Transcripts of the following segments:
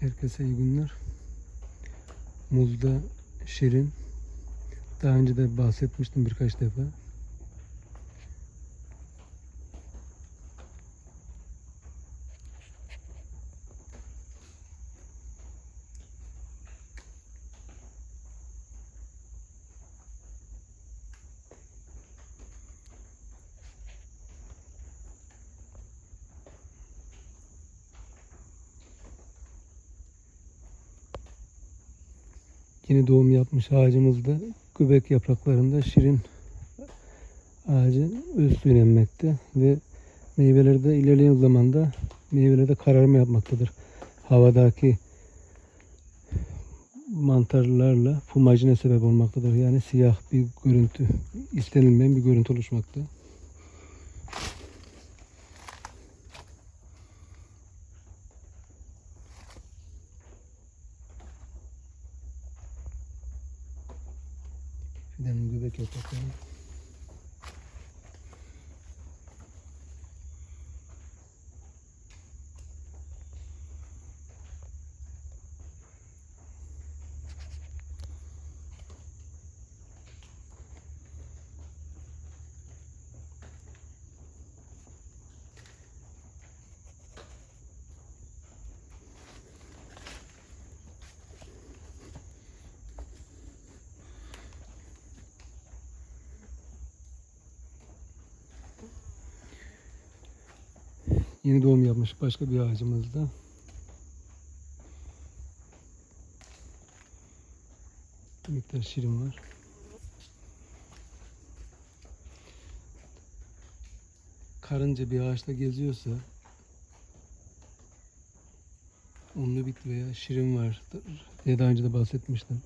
Herkese iyi günler. Muzda şirin. Daha önce de bahsetmiştim birkaç defa. Yeni doğum yapmış ağacımızda göbek yapraklarında şirin ağacı öz suyunu ve meyveleri de ilerleyen zamanda meyvelerde kararma yapmaktadır. Havadaki mantarlarla fumajine sebep olmaktadır. Yani siyah bir görüntü, istenilmeyen bir görüntü oluşmakta. Idę na głębokie otoczenie. Yeni doğum yapmış başka bir ağacımızda. Bir miktar şirin var. Karınca bir ağaçta geziyorsa unlu bit veya şirin vardır diye daha önce de bahsetmiştim.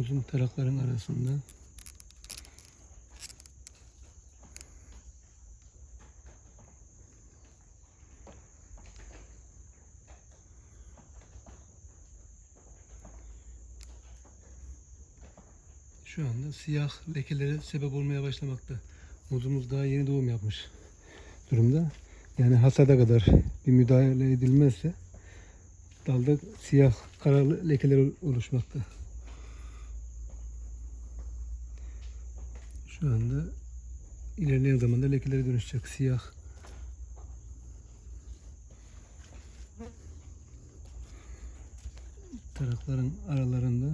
Uzun tarakların arasında şu anda siyah lekelere sebep olmaya başlamakta. Muzumuz daha yeni doğum yapmış durumda. Yani hasada kadar bir müdahale edilmezse dalda siyah kara lekeler oluşmakta. Şu anda ilerleyen zamanda lekelere dönüşecek siyah. Tarakların aralarında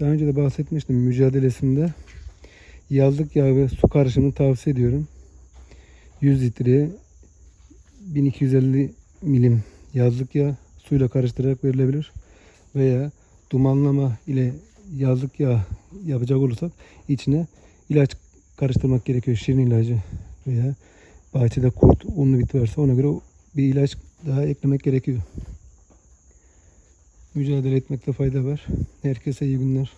daha önce de bahsetmiştim mücadelesinde yazlık yağ ve su karışımını tavsiye ediyorum. 100 litreye 1250 milim yazlık yağ suyla karıştırarak verilebilir veya dumanlama ile yazlık yağ yapacak olursak içine ilaç karıştırmak gerekiyor. Şirin ilacı veya bahçede kurt, unlu bit varsa ona göre bir ilaç daha eklemek gerekiyor. Mücadele etmekte fayda var. Herkese iyi günler.